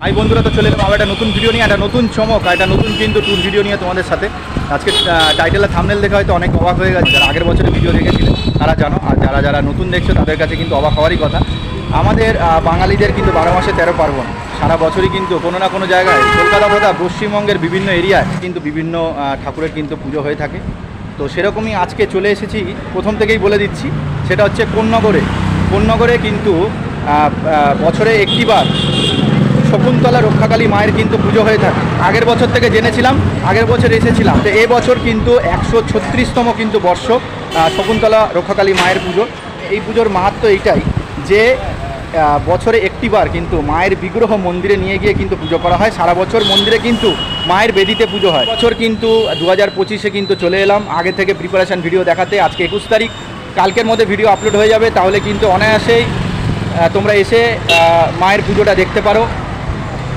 High বন্ধুরা তো চলে এলাম একটা নতুন ভিডিও নিয়ে একটা নতুন চমক আর একটা নতুন কিন্তু ট্যুর ভিডিও নিয়ে তোমাদের সাথে। আজকে টাইটেল থামনেল দেখে হয়তো অনেক অবাক হয়ে গেছে যারা আগের বছরে ভিডিও দেখেছিলেন তারা জানো আর যারা যারা নতুন দেখছ তাদের কাছে কিন্তু অবাক হওয়ারই কথা। আমাদের বাঙালিদের কিন্তু বারো মাসে তেরো পার্বণ সারা বছরই কিন্তু কোনো না কোনো জায়গায় কলকাতা তথা পশ্চিমবঙ্গের বিভিন্ন এরিয়ায় কিন্তু বিভিন্ন ঠাকুরের কিন্তু পুজো হয়ে থাকে। তো সেরকমই আজকে চলে এসেছি প্রথম থেকেই বলে দিচ্ছি সেটা হচ্ছে কোন্নগরে। কোন্নগরে কিন্তু আহ, আহ, বছরে একটিবার শকুন্তলা রক্ষাকালী মায়ের কিন্তু পুজো হয়ে থাকে। আগের বছর থেকে জেনেছিলাম, আগের বছর এসেছিলাম। তো এই বছর কিন্তু একশো ছত্রিশতম কিন্তু বর্ষ শকুন্তলা রক্ষাকালী মায়ের পুজো। এই পুজোর মাহাত্ম এইটাই যে বছরে একটিবার কিন্তু মায়ের বিগ্রহ মন্দিরে নিয়ে গিয়ে কিন্তু পুজো করা হয়। সারা বছর মন্দিরে কিন্তু মায়ের বেদিতে পুজো হয়। বছর কিন্তু দু হাজার পঁচিশে কিন্তু চলে এলাম। আগে থেকে প্রিপারেশান ভিডিও দেখাতে আজকে একুশ তারিখ। কালকের মধ্যে ভিডিও আপলোড হয়ে যাবে, তাহলে কিন্তু অনায়াসেই তোমরা এসে মায়ের পুজোটা দেখতে পারো।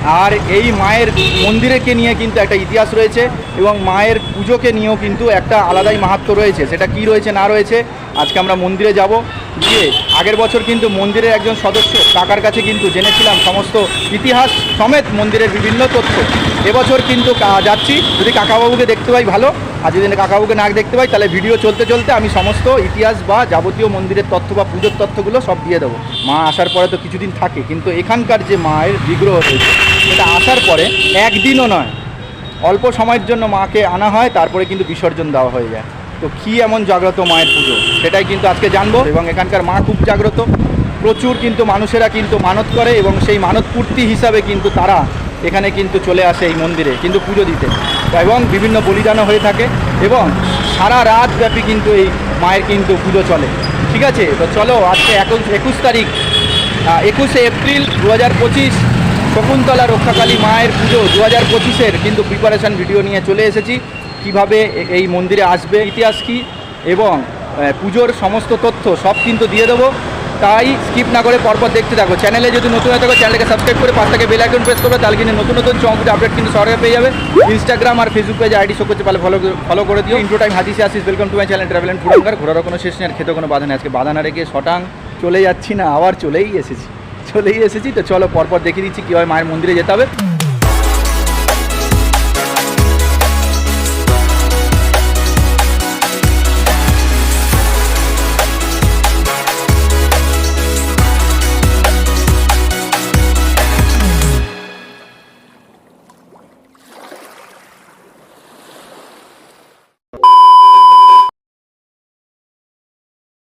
আর এই মায়ের মন্দিরেকে নিয়ে কিন্তু একটা ইতিহাস রয়েছে এবং মায়ের পুজোকে নিয়েও কিন্তু একটা আলাদাই মাহাত্ম রয়েছে। সেটা কি রয়েছে, না রয়েছে আজকে আমরা মন্দিরে যাব। গিয়ে আগের বছর কিন্তু মন্দিরের একজন সদস্য কাকার কাছে কিন্তু জেনেছিলাম সমস্ত ইতিহাস সমেত মন্দিরের বিভিন্ন তথ্য। এবছর কিন্তু যাচ্ছি। যদি কাকাবাবুকে দেখতে পাই ভালো। আর যদি কাকাবাবুকে না দেখতে পাই, তাহলে ভিডিও চলতে চলতে আমি সমস্ত ইতিহাস বা যাবতীয় মন্দিরের তথ্য বা পুজোর তথ্যগুলো সব দিয়ে দেবো। মা আসার পরে তো কিছুদিন থাকে, কিন্তু এখানকার যে মায়ের বিগ্রহ রয়েছে, সেটা আসার পরে একদিনও নয়। অল্প সময়ের জন্য মাকে আনা হয়, তারপরে কিন্তু বিসর্জন দেওয়া হয়ে যায়। তো কী এমন জাগ্রত মায়ের পুজো? সেটাই কিন্তু আজকে জানব। এবং এখানকার মা খুব জাগ্রত। প্রচুর কিন্তু মানুষেরা কিন্তু মানত করে এবং সেই মানত পূর্তি হিসাবে কিন্তু তারা এখানে কিন্তু চলে আসে এই মন্দিরে কিন্তু পুজো দিতে। এবং বিভিন্ন বলিদানও হয়ে থাকে এবং সারা রাত ব্যাপী কিন্তু এই মায়ের কিন্তু পুজো চলে। ঠিক আছে? তো চলো আজকে একুশ একুশ তারিখ একুশে এপ্রিল দু হাজার পঁচিশ শকুন্তলা রক্ষাকালী মায়ের পুজো দু হাজার পঁচিশের কিন্তু প্রিপারেশান ভিডিও নিয়ে চলে এসেছি। কীভাবে এই মন্দিরে আসবে, ইতিহাস কী, এবং পুজোর সমস্ত তথ্য সব কিন্তু দিয়ে দেবো। তাই স্কিপ না করে পরপর দেখতে থাকো। চ্যানেলে যদি নতুন হয়ে থাকো চ্যানেলকে সাবস্ক্রাইব করে পাশ থেকে বেল আইকন প্রেস করবে, তাহলে কিন্তু নতুন নতুন চমকটা আপডেট কিন্তু সরকার পেয়ে যাবে। ইনস্টাগ্রাম আর ফেসবুক পেজে আইডি শো করতে পারলে ফলো ফলো করে দিও। ইন্ট্রো টাইম হাতিসে আসিস welcome to my channel travel and ঘোরারও কোনো শেষ নেই, আর খেতে কোনো বাধা নেই। আজকে বাধা না রেখে শটাং চলে যাচ্ছি না, আবার চলেই এসেছি। চলেই এসেছি, তো চলো পরপর দেখিয়ে দিচ্ছি কীভাবে মায়ের মন্দিরে যেতে হবে।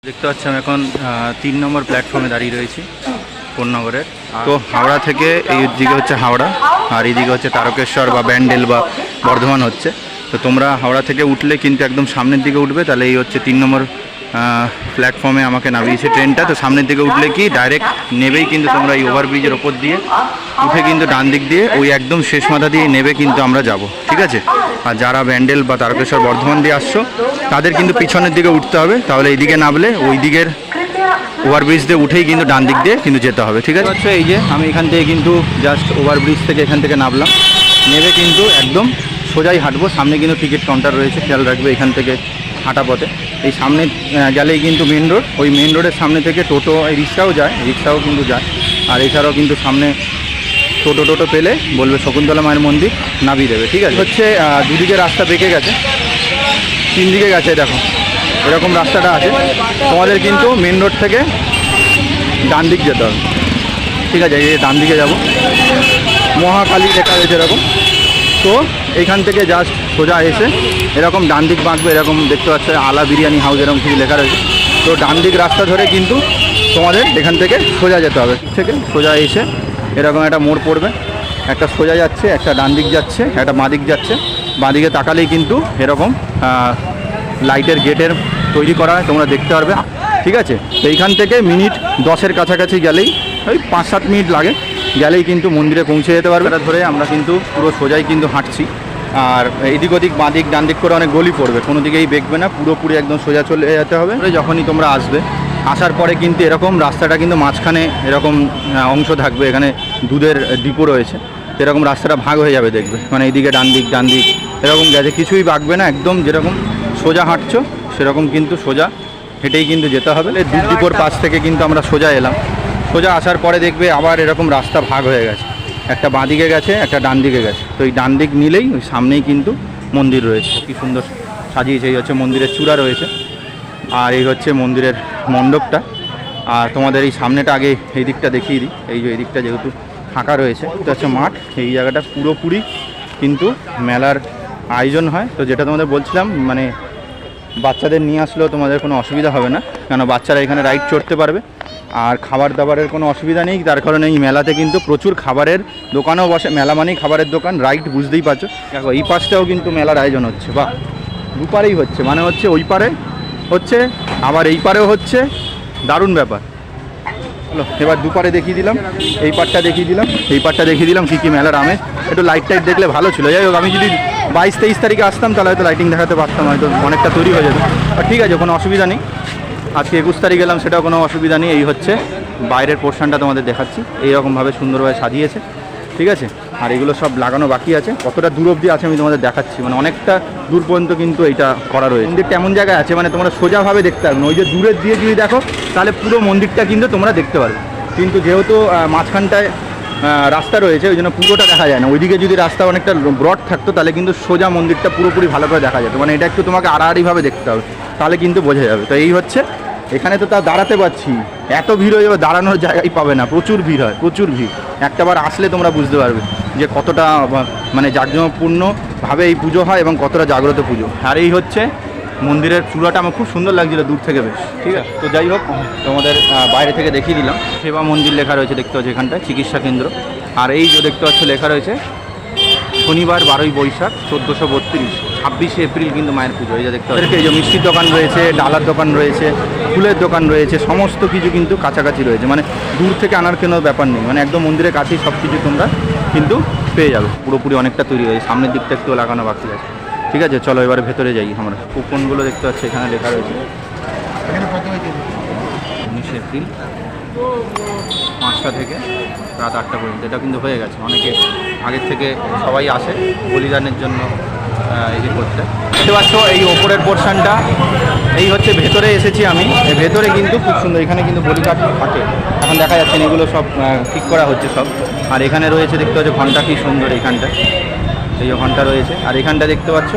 দেখতে পাচ্ছি আমি এখন তিন নম্বর প্ল্যাটফর্মে দাঁড়িয়ে রয়েছি, কোন্নগরের। তো হাওড়া থেকে এই দিকে হচ্ছে হাওড়া, আর এইদিকে হচ্ছে তারকেশ্বর বা ব্যান্ডেল বা বর্ধমান হচ্ছে। তো তোমরা হাওড়া থেকে উঠলে কিন্তু একদম সামনের দিকে উঠবে, তাহলে এই হচ্ছে তিন নম্বর প্ল্যাটফর্মে আমাকে নামিয়েছে ট্রেনটা তো সামনের দিকে উঠলে কি ডাইরেক্ট নেবেই কিন্তু তোমরা এই ওভারব্রিজের ওপর দিয়ে। উঠে কিন্তু ডান দিক দিয়ে ওই একদম শেষ মাথা দিয়ে নেবে কিন্তু আমরা যাব। ঠিক আছে? আর যারা ব্যান্ডেল বা তারকেশ্বর বর্ধমান দিয়ে আসছো, তাদের কিন্তু পিছনের দিকে উঠতে হবে। তাহলে এইদিকে নামলে ওই দিকের ওভারব্রিজ দিয়ে উঠেই কিন্তু ডান দিক দিয়ে কিন্তু যেতে হবে। ঠিক আছে? এই যে আমি এখান থেকে কিন্তু জাস্ট ওভারব্রিজ থেকে এখান থেকে নামলাম। নেবে কিন্তু একদম সোজাই হাঁটবো। সামনে কিন্তু টিকিট কাউন্টার রয়েছে। খেয়াল রাখবে এখান থেকে। হাঁটা পথে। এই সামনে গেলেই কিন্তু মেন রোড ওই মেন রোডের সামনে থেকে টোটো রিক্সাও যায়, রিক্সাও কিন্তু যায়। আর এছাড়াও কিন্তু সামনে টোটো টোটো পেলে বলবে শকুন্তলা মায়ের মন্দির নামিয়ে দেবে, ঠিক আছে? হচ্ছে দুদিকে রাস্তা বেঁকে গেছে। তিন দিকে গেছে দেখো। এরকম রাস্তাটা আছে। তোমাদের কিন্তু মেন রোড থেকে ডান দিক যেতে হবে। ঠিক আছে, এই ডান দিকে যাব। মহাকালী লেখা রয়েছে এরকম। তো এইখান থেকে জাস্ট সোজা এসে এরকম ডান দিক বাঁকবে এরকম দেখতে পাচ্ছ, আলা বিরিয়ানি হাউস এরকম কিছু লেখা রয়েছে। তো ডান দিক রাস্তা ধরে কিন্তু তোমাদের এখান থেকে সোজা যেতে হবে। থেকে সোজা এসে এরকম একটা মোড় পড়বে। একটা সোজা যাচ্ছে, একটা ডান দিক যাচ্ছে, একটা দিক যাচ্ছে। দিকে তাকালেই কিন্তু এরকম লাইটের গেটের তৈরি করা হয়, তোমরা দেখতে পারবে। ঠিক আছে? তো এইখান থেকে মিনিট দশের কাছাকাছি গেলেই ওই পাঁচ সাত মিনিট লাগে। গেলেই কিন্তু মন্দিরে পৌঁছে যেতে পারবে। এটা ধরে আমরা কিন্তু পুরো সোজাই কিন্তু হাঁটছি। আর এদিক ওদিক, বাঁ দিক, ডান দিক করে অনেক গলি পড়বে। কোনো দিকেই বেঁকবে না, পুরোপুরি একদম সোজা চলে যেতে হবে। যখনই তোমরা আসবে, আসার পরে কিন্তু এরকম রাস্তাটা কিন্তু মাঝখানে এরকম অংশ থাকবে। এখানে দুধের ডিপো রয়েছে। এরকম রাস্তাটা ভাগ হয়ে যাবে দেখবে। মানে এদিকে ডান দিক ডান দিক, এরকম গেছে। কিছুই বাঁকবে না, একদম যেরকম সোজা হাঁটছো, সেরকম কিন্তু সোজা হেঁটেই কিন্তু যেতে হবে। দুধ ডিপোর পাশ থেকে কিন্তু আমরা সোজা এলাম। সোজা আসার পরে দেখবে আবার এরকম রাস্তা ভাগ হয়ে গেছে। একটা বাঁ দিকে গেছে, একটা ডান দিকে গেছে। তো এই ডান দিক নিলেই ওই সামনেই কিন্তু মন্দির রয়েছে। কি সুন্দর সাজিয়েছে, এই হচ্ছে মন্দিরের চূড়া রয়েছে। আর এই হচ্ছে মন্দিরের মণ্ডপটা। আর তোমাদের এই সামনেটা আগে এই দিকটা দেখিয়ে দিই। এই যে এই দিকটা যেহেতু ফাঁকা রয়েছে, এটা হচ্ছে মাঠ। এই জায়গাটা পুরোপুরি কিন্তু মেলার আয়োজন হয়। তো যেটা তোমাদের বলছিলাম মানে বাচ্চাদের নিয়ে আসলেও তোমাদের কোনো অসুবিধা হবে না। কেন, বাচ্চারা এখানে রাইড চড়তে পারবে। আর খাবার দাবারের কোনো অসুবিধা নেই, তার কারণে এই মেলাতে কিন্তু প্রচুর খাবারের দোকানও বসে মেলা মানেই খাবারের দোকান রাইট বুঝতেই পারছ। দেখো, এই পাশটাও কিন্তু মেলার আয়োজন হচ্ছে, বাহ। দুপারেই হচ্ছে মানে হচ্ছে ওই পারে হচ্ছে, আবার এই পারেও হচ্ছে, দারুণ ব্যাপার। হলো এবার দুপারে দেখিয়ে দিলাম, এই পাটটা দেখিয়ে দিলাম, এই পাটটা দেখিয়ে দিলাম, কী কী মেলার আমে একটু লাইট টাইট দেখলে ভালো ছিল, যাই হোক, আমি যদি বাইশ তেইশ তারিখে আসতাম, তাহলে হয়তো লাইটিং দেখাতে পারতাম, হয়তো অনেকটা তৈরি হয়ে যেত। ঠিক আছে, কোনো অসুবিধা নেই। আজকে একুশ তারিখ গেলাম সেটাও কোনো অসুবিধা নেই, এই হচ্ছে। বাইরের পোর্শনটা তোমাদের দেখাচ্ছি, এইরকমভাবে সুন্দরভাবে সাজিয়েছে, ঠিক আছে? আর এগুলো সব লাগানো বাকি আছে, কতটা দূর অবধি আছে আমি তোমাদের দেখাচ্ছি মানে অনেকটা দূর পর্যন্ত কিন্তু এইটা করা রয়েছে। মন্দিরটা এমন জায়গায় আছে মানে তোমরা সোজাভাবে দেখতে পারবে ওই যে দূরের দিয়ে যদি দেখো, তাহলে পুরো মন্দিরটা কিন্তু তোমরা দেখতে পারবে। কিন্তু যেহেতু মাঝখানটায় রাস্তা রয়েছে, ওই জন্য পুরোটা দেখা যায় না। ওইদিকে যদি রাস্তা অনেকটা ব্রড থাকতো, তাহলে কিন্তু সোজা মন্দিরটা পুরোপুরি ভালো করে দেখা যেত। মানে এটা একটু তোমাকে আড়াআড়িভাবে দেখতে হবে, তাহলে কিন্তু বোঝা যাবে। তো এই হচ্ছে এখানে তো তা দাঁড়াতে পারছি। এত ভিড় হয়ে দাঁড়ানোর জায়গাই পাবে না। প্রচুর ভিড় হয়, প্রচুর ভিড়। একটাবার আসলে তোমরা বুঝতে পারবে যে কতটা মানে জাঁকজমকপূর্ণভাবে এই পুজো হয় এবং কতটা জাগ্রত পুজো। আর এই হচ্ছে মন্দিরের চূড়াটা, আমার খুব সুন্দর লাগছিল দূর থেকে বেশ। ঠিক আছে? তো যাই হোক, তোমাদের বাইরে থেকে দেখিয়ে দিলাম। সেবা মন্দির লেখা রয়েছে, দেখতে পাচ্ছ এখানটায়, চিকিৎসা কেন্দ্র। আর এই যে দেখতে পাচ্ছ লেখা রয়েছে, শনিবার বারোই বৈশাখ, চোদ্দোশো বত্রিশ। ছাব্বিশে এপ্রিল কিন্তু মায়ের পুজো এই যে দেখতে পাচ্ছি এই যে মিষ্টির দোকান রয়েছে ডালার দোকান রয়েছে ফুলের দোকান রয়েছে সমস্ত কিছু কিন্তু কাছাকাছি রয়েছে। মানে দূর থেকে আনার কোনো ব্যাপার নেই। মানে একদম মন্দিরের কাছেই সব কিছু তোমরা কিন্তু পেয়ে যাবে। পুরোপুরি অনেকটা তৈরি হয়েছে সামনের দিকটা একটু লাগানো বাকি আছে। ঠিক আছে চলো এবার ভেতরে যাই আমরা। কুপনগুলো দেখতে পাচ্ছি এখানে লেখা রয়েছে। উনিশে এপ্রিল পাঁচটা থেকে রাত আটটা পর্যন্ত। এটা কিন্তু হয়ে গেছে। অনেকে আগের থেকে সবাই আসে বলিদানের জন্য। করতে দেখতে পাচ্ছ, এই ওপরের পোর্শনটা এই হচ্ছে ভেতরে এসেছি আমি। ভেতরে কিন্তু খুব সুন্দর, এখানে কিন্তু বলিকাঠ থাকে। এখন দেখা যাচ্ছে এগুলো সব ঠিক করা হচ্ছে সব। আর এখানে রয়েছে, দেখতে পাচ্ছ, ঘণ্টা কি সুন্দর এইখানটা এই ঘণ্টা রয়েছে। আর এখানটা দেখতে পাচ্ছ,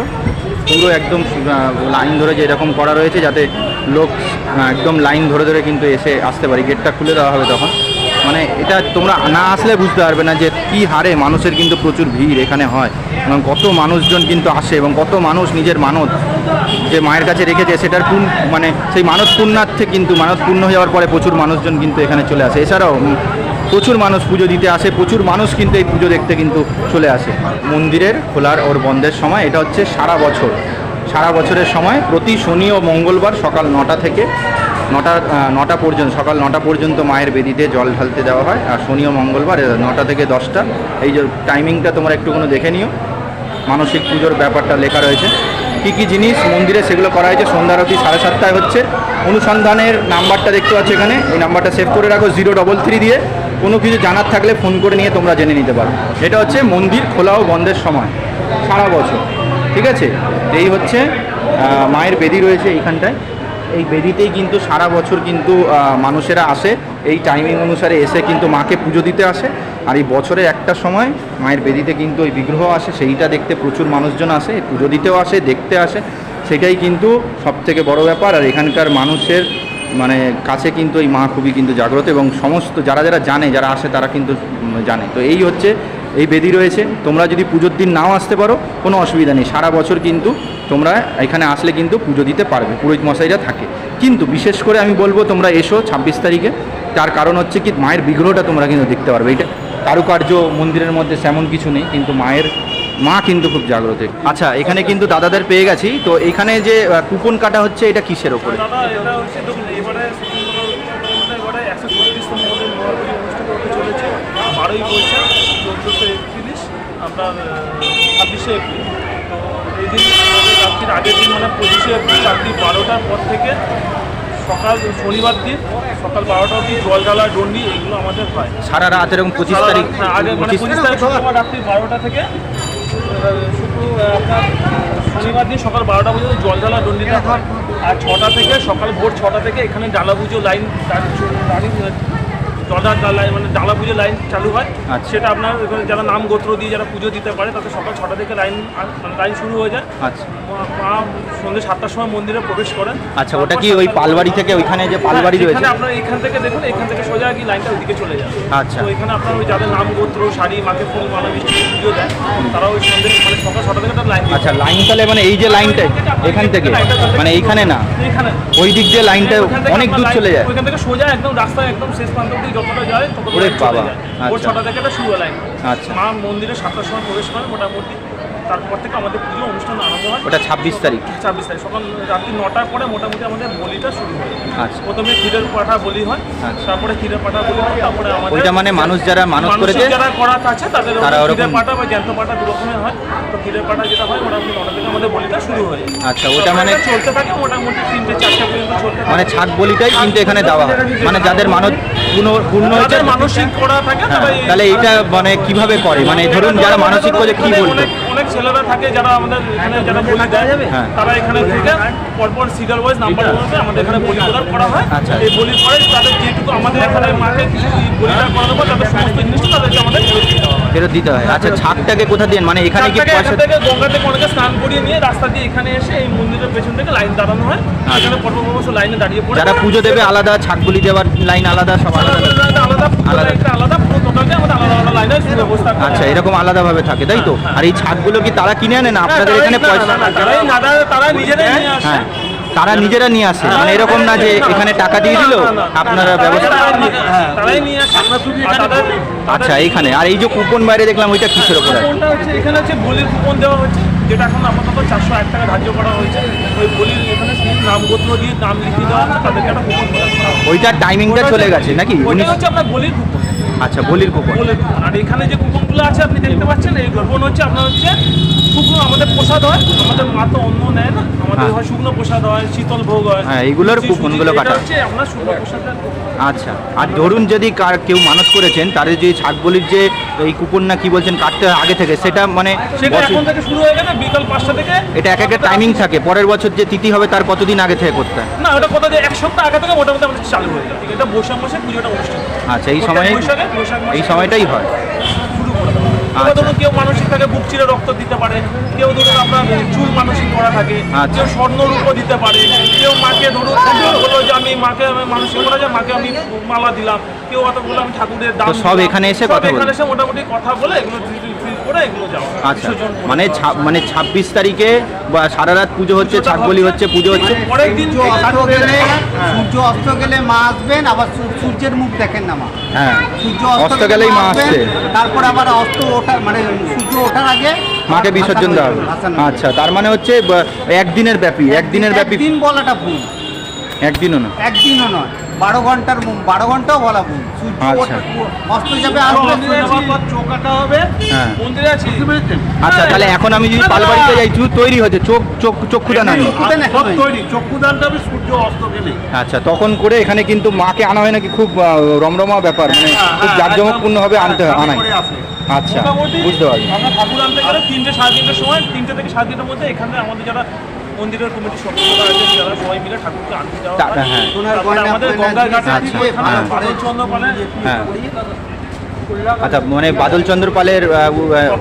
পুরো একদম লাইন ধরে যে এরকম করা রয়েছে, যাতে লোক একদম লাইন ধরে ধরে কিন্তু এসে আসতে পারে। গেটটা খুলে দেওয়া হবে তখন। মানে এটা তোমরা না আসলে বুঝতে পারবে না যে কী হারে মানুষের কিন্তু প্রচুর ভিড় এখানে হয়। এবং কত মানুষজন কিন্তু আসে এবং কত মানুষ নিজের মানত যে মায়ের কাছে রেখেছে সেটার পূর্ণ মানে সেই মানত পূর্ণার্থে কিন্তু মানত পূর্ণ হয়ে যাওয়ার পরে প্রচুর মানুষজন কিন্তু এখানে চলে আসে। এছাড়াও প্রচুর মানুষ পুজো দিতে আসে, প্রচুর মানুষ কিন্তু এই পুজো দেখতে কিন্তু চলে আসে। মন্দিরের খোলার ওর বন্ধের সময়, এটা হচ্ছে সারা বছর। সারা বছরের সময় প্রতি শনি ও মঙ্গলবার সকাল নটা থেকে নটা নটা পর্যন্ত, সকাল নটা পর্যন্ত মায়ের বেদিতে জল ঢালতে দেওয়া হয় আর শনি ও মঙ্গলবার নটা থেকে দশটা। এই যে টাইমিংটা তোমরা একটুখানি দেখে নিও। মানসিক পুজোর ব্যাপারটা লেখা রয়েছে। কী কী জিনিস মন্দিরে সেগুলো করা হয়েছে? সন্ধ্যারতি সাড়ে সাতটায় হচ্ছে। অনুসন্ধানের নাম্বারটা দেখতে পাচ্ছ এখানে। এই নাম্বারটা সেভ করে রাখো জিরো ডবল থ্রি দিয়ে। কোনো কিছু জানার থাকলে ফোন করে নিয়ে তোমরা জেনে নিতে পারো। এটা হচ্ছে মন্দির খোলা ও বন্ধের সময়, সারা বছর। ঠিক আছে? এই হচ্ছে মায়ের বেদি রয়েছে এইখানটায়। এই বেদিতেই কিন্তু সারা বছর কিন্তু মানুষেরা আসে। এই টাইমিং অনুসারে এসে কিন্তু মাকে পুজো দিতে আসে। আর এই বছরে একটা সময় মায়ের বেদিতে কিন্তু ওই বিগ্রহ আসে, সেইটা দেখতে প্রচুর মানুষজন আসে, পুজো দিতেও আসে, দেখতে আসে। সেটাই কিন্তু সব থেকে বড় ব্যাপার। আর এখানকার মানুষের মানে কাছে কিন্তু এই মা খুবই কিন্তু জাগ্রত এবং সমস্ত, যারা যারা জানে, যারা আসে তারা কিন্তু জানে। তো এই হচ্ছে এই বেদি রয়েছে। তোমরা যদি পুজোর দিন নাও আসতে পারো, কোনো অসুবিধা নেই। সারা বছর কিন্তু তোমরা এখানে আসলে কিন্তু পুজো দিতে পারবে, পুরোহিত মশাইরা থাকে। কিন্তু বিশেষ করে আমি বলব, তোমরা এসো ছাব্বিশ তারিখে। তার কারণ হচ্ছে কি, মায়ের বিগ্রহটা তোমরা কিন্তু দেখতে পারবে। এটা কারুকার্য মন্দিরের মধ্যে সেমন কিছু নেই, কিন্তু মায়ের, মা কিন্তু খুব জাগ্রত। আচ্ছা এখানে কিন্তু দাদাদের পেয়ে গেছি। তো এখানে যে কুপন কাটা হচ্ছে, এটা কিসের ওপরে? এটা আপনার ছাব্বিশে এপ্রিল তো এই দিন রাত্রির আগের দিন মানে পঁচিশে এপ্রিল রাত্রি বারোটার পর থেকে সকাল শনিবার দিন সকাল বারোটা অবধি জল জ্বালা ডন্ডি এগুলো আমাদের হয়। সারা রাত এরকম পঁচিশ তারিখ? আগে মানে পঁচিশ তারিখ রাত্রি বারোটা থেকে শুধু আপনার শনিবার দিন সকাল বারোটা পর্যন্ত জল জ্বালা দণ্ডিতা হয়। আর ছটা থেকে সকাল ভোর ছটা থেকে এখানে জ্বালা পুজো লাইন জলার লাইন মানে ডালা পুজো লাইন চালু হয়। আচ্ছা। সেটা আপনার এখানে যারা নাম গোত্র দিয়ে যারা পুজো দিতে পারে তাদের সকাল ছটা থেকে লাইন মানে লাইন শুরু হয়ে যায়। আচ্ছা। মা- সন্ধ্যে সাতটার সময় মন্দিরে প্রবেশ করেন। আচ্ছা ওটা কি ওই পালবাড়ি থেকে ওইখানে যে পালবাড়ি হ্যাঁ, রয়েছে? আপনার এখান থেকে দেখুন এখান থেকে সোজা কি লাইনটা ওইদিকে চলে যায়। আচ্ছা। তো এখানে আপনার ওই যাদের নাম গোত্র শাড়ি মাকে ফুল মালা মিষ্টি পুজো দেয় তারা ওই সন্ধ্যে মানে সকাল ছটা থেকে তারা লাইন আচ্ছা লাইন তাহলে মানে এই যে লাইনটা এখান থেকে? মানে এইখানে না? এখানে। ওই দিক দিয়ে লাইনটা অনেক দূর চলে যায়। ওইখান থেকে সোজা একদম রাস্তায় একদম শেষ প্রান্ত অব্দি যতটা যায় ততটা বাবা, যায়। ভোর আচ্ছা। ছটা থেকে এটা শুরু লাইন আচ্ছা। মা মন্দিরে সাতটার সময় প্রবেশ করে মোটামুটি তারপর থেকে আমাদের পুজো অনুষ্ঠান আরম্ভ হয় ওটা ছাব্বিশ তারিখ ছাব্বিশ তারিখ সকাল রাত্রি নটার পরে মোটামুটি আমাদের বলিটা শুরু হয় আচ্ছা প্রথমে ক্ষীরের পাঠা বলি হয় আচ্ছা। তারপরে ক্ষীরের পাঠা বলি হয় তারপরে আমাদের ওইটা মানে মানুষ যারা মানুষ করেছে যারা করা আছে তাদের ক্ষীরের পাটা বা জ্যান্ত পাঠা দু রকমের হয় তো ক্ষীরের পাঠা যেটা হয় মোটামুটি নটা থেকে আমাদের বলিটা শুরু হয় আচ্ছা ওটা মানে চলতে থাকে মোটামুটি তিনটে চারটে পর্যন্ত চলতে থাকে। মানে ছাদ বলিটাই কিন্তু এখানে দেওয়া হয়। মানে যাদের মানত পূর্ণ- পূর্ণ হয়েছে মানসিক করা থাকে হ্যাঁ, তাহলে এটা মানে কীভাবে করে? মানে ধরুন যারা মানসিক করে কি অনেক- বলতো অনেক- ছেলেরা থাকে যারা আমাদের এখানে যারা বলি দেয়। হ্যাঁ। তারা এখানে থেকে পরপর সিরিয়াল ওয়াইজ নাম্বার বলবে আমাদের এখানে বলি প্রদান করা হয়। আচ্ছা। এই বলি পরে তাদের যেটুকু আমাদের এখানে মাকে এই বলিটা করানোর তাদের সমস্ত জিনিসটা তাদেরকে আমাদের ফেরত দিতে হয়। আচ্ছা ছাদটাকে কোথা দিয়ে? মানে এখানে কি পয়সা থেকে গঙ্গা থেকে অনেকে স্নান করিয়ে নিয়ে রাস্তা দিয়ে এখানে এসে এই মন্দিরের পেছন থেকে লাইন দাঁড়ানো হয়। এখানে পরপর পরপর লাইনে দাঁড়িয়ে পড়ে। যারা পুজো দেবে আলাদা ছাগবলি দেওয়ার লাইন আলাদা সব আলাদা আলাদা আলাদা আলাদা। আলাদা একটা আলাদা পুরো টোটালকে আমাদের আলাদা আলাদা লাইনের ব্যবস্থা আচ্ছা হয়। এরকম আলাদাভাবে থাকে তাই তো? আর এই ছাদগুলো কি তারা কিনে আনে না? আপনাদের হ্যাঁ, এখানে পয়সা তারা নিজেরাই নিয়ে আসে। হ্যাঁ। তারা নিজেরা নিয়ে আসে। মানে এরকম না যে এখানে টাকা দিয়ে দিল আপনারা তারাই- ব্যবস্থা তারাই নিয়ে- হ্যাঁ, আসে। তাদের আচ্ছা এইখানে। আর এই যে কুপন বাইরে দেখলাম ওইটা কিসের ওপর এখানে হচ্ছে বলির কুপন দেওয়া হচ্ছে যেটা এখন আপাতত চারশো এক টাকা ধার্য করা হয়েছে। ওই বলির এখানে নাম গোত্র দিয়ে নাম লিখিয়ে দেওয়া হচ্ছে তাদেরকে একটা কুপন হবে। ওইটার টাইমিংটা চলে গেছে নাকি? ওইটা হচ্ছে আপনার বলির কুপন। আচ্ছা বলির কুপন। আর এখানে যে কুপনগুলো আছে আপনি দেখতে পাচ্ছেন এই কুপন হচ্ছে আপনার হচ্ছে শুকনো আমাদের প্রসাদ হয় আমাদের মা তো অন্য নেয় না আমাদের হ্যাঁ। হয় শুকনো প্রসাদ হয় শীতল ভোগ হয়। হ্যাঁ, এইগুলোর কুপনগুলো কাটা। হচ্ছে আপনার শুকনো প্রসাদের আচ্ছা আর ধরুন যদি কার কেউ মানুষ করেছেন তাদের যে ছাগবলির যে এই কুপন না কি বলছেন কাটতে হয় আগে থেকে সেটা মানে সেটা এখন থেকে শুরু হয়ে গেছে বিকাল পাঁচটা থেকে এটা এক একটা টাইমিং থাকে পরের বছর যে তিথি হবে তার কতদিন আগে থেকে করতে হয়? না ওটা কত এক সপ্তাহ আগে থেকে মোটামুটি আমাদের চালু হয়ে যায়। এটা বৈশাখ মাসে পুজোটা অনুষ্ঠান। আচ্ছা এই সময়ে এই সময়টাই হয়। এবার আচ্ছা। ধরুন কেউ মানসিক থাকে বুক চিরে রক্ত দিতে পারে। কেউ ধরুন আপনার চুল মানসিক করা থাকে আচ্ছা। কেউ স্বর্ণ রূপও দিতে পারে কেউ মাকে ধরুন বলল যে আমি মাকে আমি মানসিক করা যায় মাকে আমি মালা দিলাম কেউ অত বলল আমি ঠাকুরের দাম সব এখানে এসে কথা এখানে এসে মোটামুটি কথা বলে এগুলো আচ্ছা। মানে মানে ছাব্বিশ তারিখে বা সারা রাত পুজো হচ্ছে ছাগবলি হচ্ছে। পুজো হচ্ছে। পরের দিন সূর্য অস্ত গেলে। সূর্য অস্ত গেলে মা আসবেন আবার সূর্যের মুখ দেখেন না মা। হ্যাঁ। সূর্য অস্ত গেলেই মা আসবেন, তারপর আবার অস্ত ওঠা মানে সূর্য ওঠার আগে মাকে বিসর্জন দেওয়া হবে আচ্ছা তার মানে হচ্ছে একদিনের ব্যাপী একদিনের ব্যাপী দিন বলাটা ভুল। একদিনও না? একদিনও নয়। বারো ঘণ্টার বারো ঘন্টাও বলা সূর্য আচ্ছা। অস্ত যাবে কাটা হবে। হ্যাঁ। মন্দিরে আছি। আচ্ছা তাহলে এখন আমি যদি পালবাড়িতে যাই চুল তৈরি হচ্ছে চোখ চোখ চক্ষুদান আনি চক্ষুদান তৈরি চক্ষুদানটা হবে সূর্য অস্ত গেলে। আচ্ছা তখন করে এখানে কিন্তু মাকে আনা হয় নাকি? খুব রমরমা ব্যাপার মানে খুব জাঁকজমকপূর্ণভাবে আনতে হয় আনাই আচ্ছা বুঝতে পারছি আমরা ঠাকুর আনতে গেলে তিনটে সাড়ে তিনটের সময় তিনটে থেকে সাড়ে তিনটের মধ্যে এখানে আমাদের যারা মন্দিরের কমিটির সদস্যরা আছেন যারা সবাই মিলে ঠাকুরকে আনতে যাওয়া হয়। আমাদের গঙ্গার ঘাটে আচ্ছা, হ্যাঁ। বাদলচন্দ্র হ্যাঁ আচ্ছা মানে বাদল চন্দ্র পালের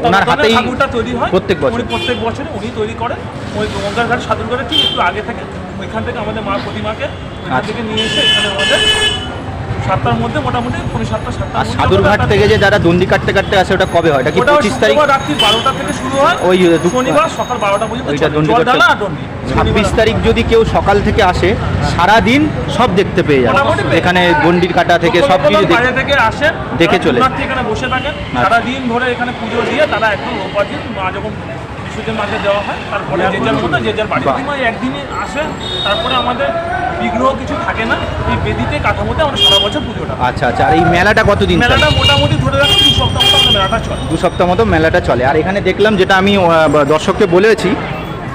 ওনার হাতেই তৈরি হয় প্রত্যেক বছর প্রত্যেক বছরে উনি তৈরি করেন ওই গঙ্গার ঘাট সাধুরঘাটে ঠিক একটু আগে থেকে ওইখান থেকে আমাদের মা প্রতিমাকে ওইখান আচ্ছা। থেকে নিয়ে এসে এখানে আমাদের সাতটার মধ্যে মোটামুটি পনেরো সাতটা সাতটার আর আমরা থেকে যে যারা দণ্ডি কাটতে কাটতে আসে ওটা কবে হয়? এটা কি পঁচিশ তারিখ? রাত্রি বারোটা থেকে শুরু হয় ওই, শনিবার সকাল বারোটা পর্যন্ত ছাব্বিশ তারিখ যদি কেউ সকাল থেকে আসে সারা দিন সব দেখতে পেয়ে যাবে। এখানে গন্ডির কাটা থেকে সব কিছু থেকে আসেন দেখে চলে। এখানে বসে থাকেন সারা দিন ধরে এখানে পুজো দিয়ে তারা একদম রোববার দিন মা যখন বিশুদ্ধের মাঝে দেওয়া হয় তারপরে যে যার মতো যে যার বাড়ি। একদিনে আসে তারপরে আমাদের বিগ্রহ কিছু থাকে না এই বেদিতে কাঠামোতে আমরা সারা বছর পুজোটা আচ্ছা আচ্ছা আর এই মেলাটা কতদিন মেলাটা মোটামুটি ধরে রাখছি দু সপ্তাহ মতো মেলাটা চলে। দু সপ্তাহ মতো মেলাটা চলে। আর এখানে দেখলাম যেটা আমি দর্শককে বলেছি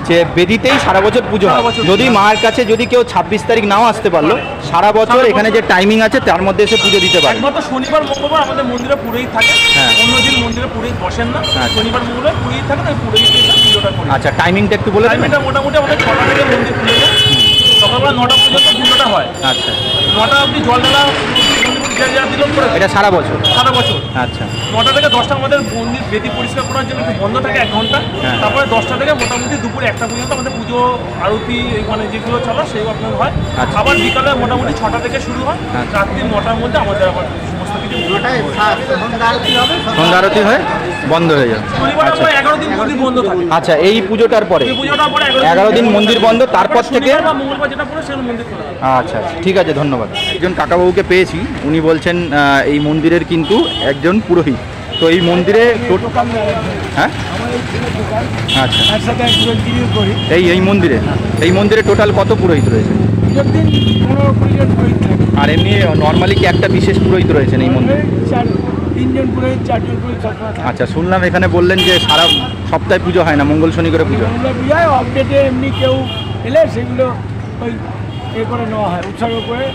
যে বেদিতেই সারা বছর পুজো হয়। যদি। মায়ের কাছে যদি কেউ ছাব্বিশ তারিখ নাও আসতে পারল সারা বছর এখানে যে টাইমিং আছে তার মধ্যে এসে পুজো দিতে পারে। একমাত্র শনিবার মঙ্গলবার আমাদের মন্দিরে পুরেই থাকে। হ্যাঁ। অন্যদিন মন্দিরে পুরেই বসেন না। আচ্ছা। শনিবার মঙ্গলবার পুরেই থাকে না পুরেই পুজোটা করি। আচ্ছা টাইমিংটা একটু বলে দেবেন টাইমটা মোটামুটি আমাদের ছটা থেকে মন্দির খুলে যায়। সকালবেলা নটা পর্যন্ত পুজোটা হয়। আচ্ছা। নটা অবধি জল ঢালা এটা সারা বছর? সারা বছর। আচ্ছা। নটা থেকে দশটা আমাদের মন্দির বেদি পরিষ্কার করার জন্য একটু বন্ধ থাকে এক ঘণ্টা। হ্যাঁ। তারপরে দশটা থেকে মোটামুটি দুপুর একটা পর্যন্ত আমাদের পুজো আরতি মানে যেগুলো চলা সেই আপনার হয়। আচ্ছা। আবার বিকালে মোটামুটি ছটা থেকে শুরু হয়। আচ্ছা। রাত্রি নটার মধ্যে আমাদের আবার সন্ধ্যা আরতি হয়ে বন্ধ হয়ে যাবে। আচ্ছা। আমরা এগারো দিন মন্দির বন্ধ থাকে। আচ্ছা এই পুজোটার পরে? এই পুজোটার পরে এগারো দিন মন্দির বন্ধ, তারপর থেকে-। আচ্ছা আচ্ছা ঠিক আছে ধন্যবাদ। একজন কাকাবাবুকে পেয়েছি উনি বলছেন এই মন্দিরের কিন্তু একজন পুরোহিত। তো এই মন্দিরে হ্যাঁ? আচ্ছা। এই এই মন্দিরে এই মন্দিরে টোটাল কত পুরোহিত রয়েছে? পুজোর দিন পনেরো কুড়িজন পুরোহিত থাকে আর এমনি নর্মালি কি একটা বিশেষ পুরোহিত রয়েছেন এই মন্দিরে? চার তিনজন পুরোহিত চারজন পুরোহিত সবসময় থাকে। আচ্ছা শুনলাম এখানে বললেন যে সারা সপ্তাহে পুজো হয় না মঙ্গল শনি করে পুজো। আমরা পূজায় আপডেটে এমনি কেউ এলে সেগুলো ওই এ করে নেওয়া হয় উৎসর্গ করে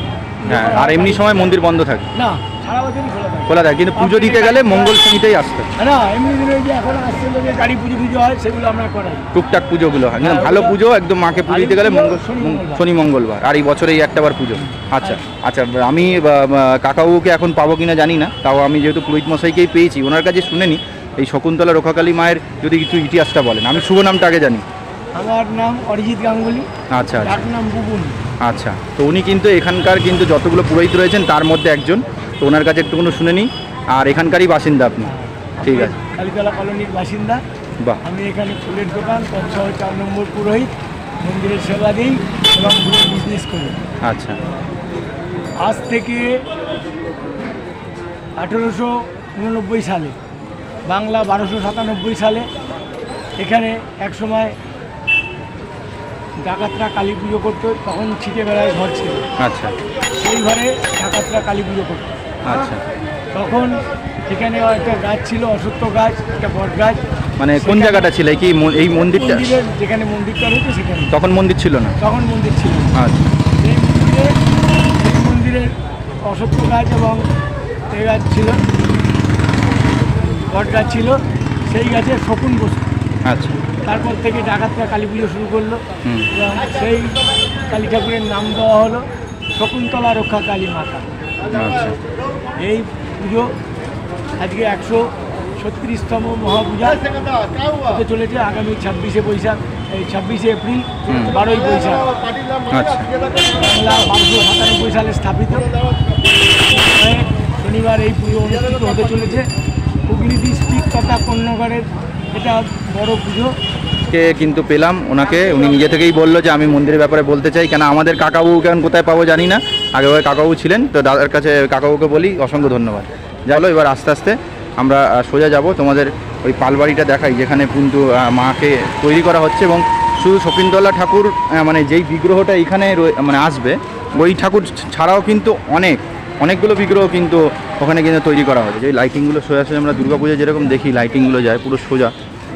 হ্যাঁ আর এমনি সময় মন্দির বন্ধ থাকে। না সারা বছরই খোলা থাকে। খোলা থাকে কিন্তু পুজো দিতে গেলে মঙ্গল শনিতেই আসতে হয়। না এমনি দিনে যে এখন আসছে লোকে গাড়ি পুজো পুজো হয় সেগুলো আমরা করাই। টুকটাক পুজোগুলো হয়। কিন্তু ভালো পুজো একদম মাকে পুজো দিতে গেলে মঙ্গল শনি মঙ্গলবার। শনি মঙ্গলবার আর এই বছরে এই একটাবার পুজো। আচ্ছা আচ্ছা আমি কাকাবাবুকে এখন পাবো কিনা জানি না তাও আমি যেহেতু পুরোহিত মশাইকেই পেয়েছি ওনার কাছে শুনে নি এই শকুন্তলা রক্ষাকালী মায়ের যদি কিছু ইতিহাসটা বলেন আমি শুভ নামটা আগে জানি। আমার নাম অরিজিৎ গাঙ্গুলি আচ্ছা আচ্ছা। ডাক নাম বুবুন। আচ্ছা তো উনি কিন্তু এখানকার কিন্তু যতগুলো পুরোহিত রয়েছেন তার মধ্যে একজন। তো ওনার কাছে একটুকুনো শুনে নিই। আর এখানকারই বাসিন্দা আপনি। ঠিক আছে। কালীতলা কলোনির বাসিন্দা। বাহ। আমি এখানে ফুলের দোকান পঞ্চাশ চার নম্বর পুরোহিত মন্দিরের সেবা দিই এবং ফুলের বিজনেস করি। আচ্ছা। আজ থেকে আঠেরোশো উননব্বই সালে বাংলা বারোশো সাতানব্বই সালে এখানে একসময় ডাকাতরা কালী পুজো করতো তখন ছিটে বেড়ায় ঘর ছিল। আচ্ছা। সেই ঘরে ডাকাতরা কালী পুজো করতো। আচ্ছা। তখন এখানে একটা গাছ ছিল অসত্য গাছ একটা বট গাছ। মানে কোন জায়গাটা ছিল? এই কি এই মন্দিরটা? যেখানে মন্দিরটা রয়েছে সেখানে। তখন মন্দির ছিল না? তখন মন্দির ছিল। আচ্ছা। এই মন্দিরে এই মন্দিরের অসত্য গাছ এবং এ গাছ ছিল বট গাছ ছিল। সেই গাছে শকুন বসত। আচ্ছা। তারপর থেকে ডাকাতরা কালী পুজো শুরু করল। সেই কালী ঠাকুরের নাম দেওয়া হলো শকুন্তলা রক্ষা কালী মাতা। আচ্ছা। এই পুজো আজকে একশো ছত্রিশতম মহাপূজা। হতে চলেছে আগামী ছাব্বিশে বৈশাখ এই ছাব্বিশে এপ্রিল বারোই বৈশাখ। আচ্ছা। বাংলা বারোশো সাতানব্বই সালে স্থাপিত। শনিবার এই পুজো অনুষ্ঠিত হতে চলেছে। হুগলি ডিস্ট্রিক্ট তথা কন্যাগড়ের বড় পুজো। কে কিন্তু পেলাম ওনাকে। উনি নিজে থেকেই বলল যে আমি মন্দিরের ব্যাপারে বলতে চাই। কেন আমাদের কাকাবাবু কেন কোথায় পাবো জানি না। আগে ওই কাকাবাবু ছিলেন, তো দাদার কাছে কাকাবাবুকে বলি, অসংখ্য ধন্যবাদ। জানো এবার আস্তে আস্তে আমরা সোজা যাব তোমাদের ওই পালবাড়িটা দেখাই, যেখানে কিন্তু মাকে তৈরি করা হচ্ছে এবং শুধু শপিনতলা ঠাকুর মানে যেই বিগ্রহটা এখানে মানে আসবে, ওই ঠাকুর ছাড়াও কিন্তু অনেক অনেকগুলো বিগ্রহ কিন্তু ওখানে কিন্তু তৈরি করা হয়েছে। যে লাইটিংগুলো সোজা সোজা আমরা দুর্গাপুজো যেরকম দেখি লাইটিংগুলো যায় পুরো সোজা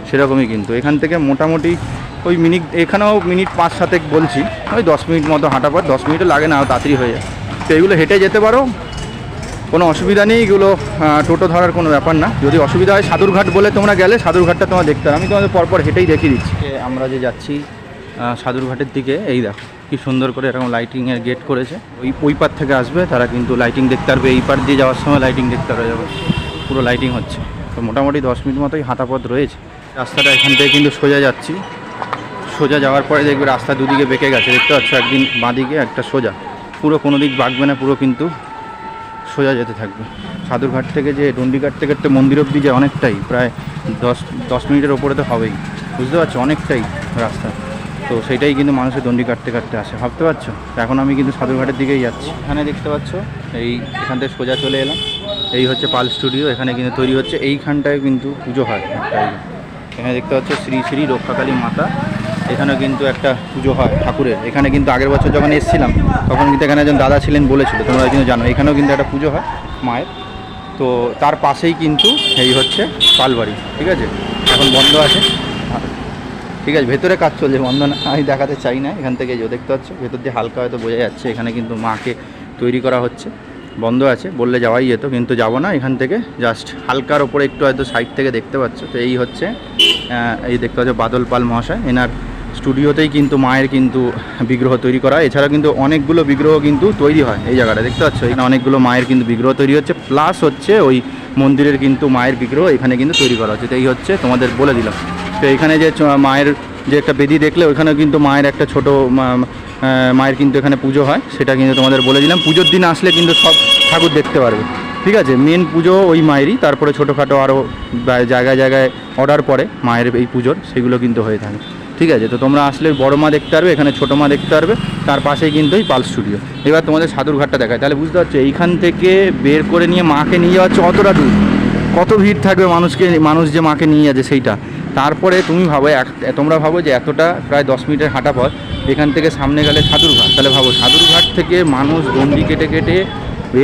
সেরকমই কিন্তু। এখান থেকে মোটামুটি ওই মিনিট এখানেও মিনিট পাঁচ সাতেক বলছি ওই দশ মিনিট মতো হাঁটা পর দশ মিনিটও লাগে না তাড়াতাড়ি হয়ে যায়। তো এগুলো হেঁটে যেতে পারো কোনো অসুবিধা নেই এগুলো টোটো ধরার কোনো ব্যাপার না। যদি অসুবিধা হয় সাদুরঘাট বলে তোমরা গেলে সাদুরঘাটটা তোমার দেখতে হবে। আমি তোমাদের পরপর হেঁটেই দেখিয়ে দিচ্ছি। আমরা যে যাচ্ছি আহ, সাদুরঘাটের দিকে এই দেখো। কি সুন্দর করে এরকম লাইটিংয়ের গেট করেছে। ওই ওই পার থেকে আসবে, তারা কিন্তু লাইটিং দেখতে পারবে। এই পার দিয়ে যাওয়ার সময় লাইটিং দেখতে পারবে, যাবে। পুরো লাইটিং হচ্ছে। তো মোটামুটি দশ মিনিট মতোই হাঁটা পথ রয়েছে। রাস্তাটা এখান থেকে কিন্তু সোজা যাচ্ছি। সোজা যাওয়ার পরে দেখবে রাস্তা দুদিকে বেঁকে গেছে। দেখতে পাচ্ছ একদিন বাঁদিকে একটা সোজা। পুরো কোনো দিক বাঁকবে না পুরো কিন্তু সোজা যেতে থাকবে। সাধুরঘাট থেকে যে ডন্ডিঘাট থেকে একটা মন্দির অব্দি যে অনেকটাই, প্রায় দশ দশ মিনিটের ওপরে তো হবেই। বুঝতে পারছ? অনেকটাই রাস্তা। তো সেটাই কিন্তু মানুষের দণ্ডি কাটতে কাটতে আসে। ভাবতে পারছ? এখন আমি কিন্তু সাধুরঘাটের দিকেই যাচ্ছি। এখানে দেখতে পাচ্ছ? এই এখান থেকে সোজা চলে এলাম। এই হচ্ছে পাল স্টুডিও। এখানে কিন্তু তৈরি হচ্ছে। এইখানটায় কিন্তু পুজো হয়। এখানে দেখতে পাচ্ছ শ্রী শ্রী রক্ষাকালী মাতা। এখানেও কিন্তু একটা পুজো হয় ঠাকুরের। এখানে কিন্তু আগের বছর যখন এসেছিলাম, তখন কিন্তু এখানে একজন দাদা ছিলেন বলেছিল। তোমরা কিন্তু জানো। এখানেও কিন্তু একটা পুজো হয় মায়ের। তো তার পাশেই কিন্তু এই হচ্ছে পালবাড়ি। ঠিক আছে? এখন বন্ধ আছে। ঠিক আছে, ভেতরে কাজ চলছে বন্ধ না আমি দেখাতে চাই না, এখান থেকে যে দেখতে পাচ্ছ, ভেতর দিয়ে হালকা হয়তো বোঝা যাচ্ছে, এখানে কিন্তু মাকে তৈরি করা হচ্ছে, বন্ধ আছে, বললে যাওয়াই যেত, কিন্তু যাব না, এখান থেকে জাস্ট হালকার ওপরে একটু হয়তো সাইড থেকে দেখতে পাচ্ছ, তো এই হচ্ছে এই দেখতে পাচ্ছ বাদল পাল মহাশয়, এনার স্টুডিওতেই কিন্তু মায়ের কিন্তু বিগ্রহ তৈরি করা। এছাড়া কিন্তু অনেকগুলো বিগ্রহ কিন্তু তৈরি হয় এই জায়গাটা, দেখতে পাচ্ছ, এখানে অনেকগুলো মায়ের কিন্তু বিগ্রহ তৈরি হচ্ছে প্লাস হচ্ছে ওই মন্দিরের কিন্তু মায়ের বিগ্রহ এখানে কিন্তু তৈরি করা হচ্ছে, তো এই হচ্ছে তোমাদের বলে দিলাম তো এখানে যে মায়ের যে একটা বেদি দেখলে ওইখানেও কিন্তু মায়ের একটা ছোট মায়ের কিন্তু এখানে পুজো হয়। সেটা কিন্তু তোমাদের বলে দিলাম। পুজোর দিন আসলে কিন্তু সব ঠাকুর দেখতে পারবে। ঠিক আছে? মেন পুজো ওই মায়েরই। তারপরে ছোটোখাটো আরও জায়গায় জায়গায় অর্ডার পড়ে মায়ের এই পুজোর। সেগুলো কিন্তু হয়ে থাকে। ঠিক আছে? তো তোমরা আসলে বড় মা দেখতে পারবে, এখানে ছোটো মা দেখতে পারবে। তার পাশেই কিন্তু এই পাল স্টুডিও। এবার তোমাদের সাদুরঘাটটা দেখায় তাহলে বুঝতে পারছ, এইখান থেকে বের করে নিয়ে মাকে নিয়ে যাওয়া হচ্ছে অতটা দূর। কত ভিড় থাকবে মানুষকে, মানুষ যে মাকে নিয়ে যাচ্ছে সেইটা। তারপরে তুমি ভাবো, এক, তোমরা ভাবো যে এতটা প্রায় দশ মিনিটের হাঁটা পথ, এখান থেকে সামনে গেলে সাদুরঘাট তাহলে ভাবো সাদুরঘাট থেকে মানুষ গন্ডি কেটে কেটে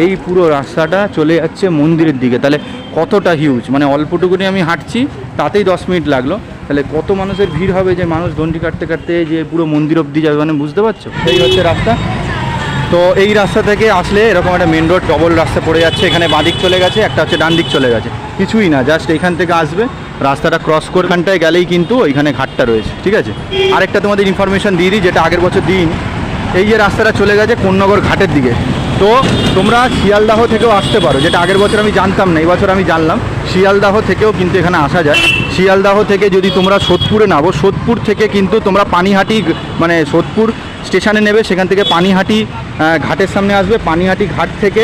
এই পুরো রাস্তাটা চলে যাচ্ছে মন্দিরের দিকে। তাহলে কতটা হিউজ মানে অল্পটুকুনি আমি হাঁটছি, তাতেই দশ মিনিট লাগল। তাহলে কত মানুষের ভিড় হবে যে মানুষ দণ্ডি কাটতে কাটতে যে পুরো মন্দির অবধি যাবে মানে বুঝতে পারছ? এই হচ্ছে রাস্তা। তো এই রাস্তা থেকে আসলে এরকম একটা মেন রোড ডবল রাস্তা পড়ে যাচ্ছে। এখানে বাঁদিক চলে গেছে, একটা হচ্ছে ডান দিক চলে গেছে। কিছুই না জাস্ট এখান থেকে আসবে। রাস্তাটা ক্রস করে এখানটায় গেলেই কিন্তু ওইখানে ঘাটটা রয়েছে, ঠিক আছে? আরেকটা তোমাদের ইনফরমেশন দিয়ে দিই, যেটা আগের বছর দিন এই যে রাস্তাটা চলে গেছে কোন্নগর ঘাটের দিকে। তো তোমরা শিয়ালদাহ থেকেও আসতে পারো, যেটা আগের বছর আমি জানতাম না এই বছর আমি জানলাম। শিয়ালদাহ থেকেও কিন্তু এখানে আসা যায়। শিয়ালদাহ থেকে যদি তোমরা সোদপুরে নামো, সোদপুর থেকে কিন্তু তোমরা পানিহাটি মানে সোদপুর স্টেশনে নেবে, সেখান থেকে পানিহাটি ঘাটের সামনে আসবে। পানিহাটি ঘাট থেকে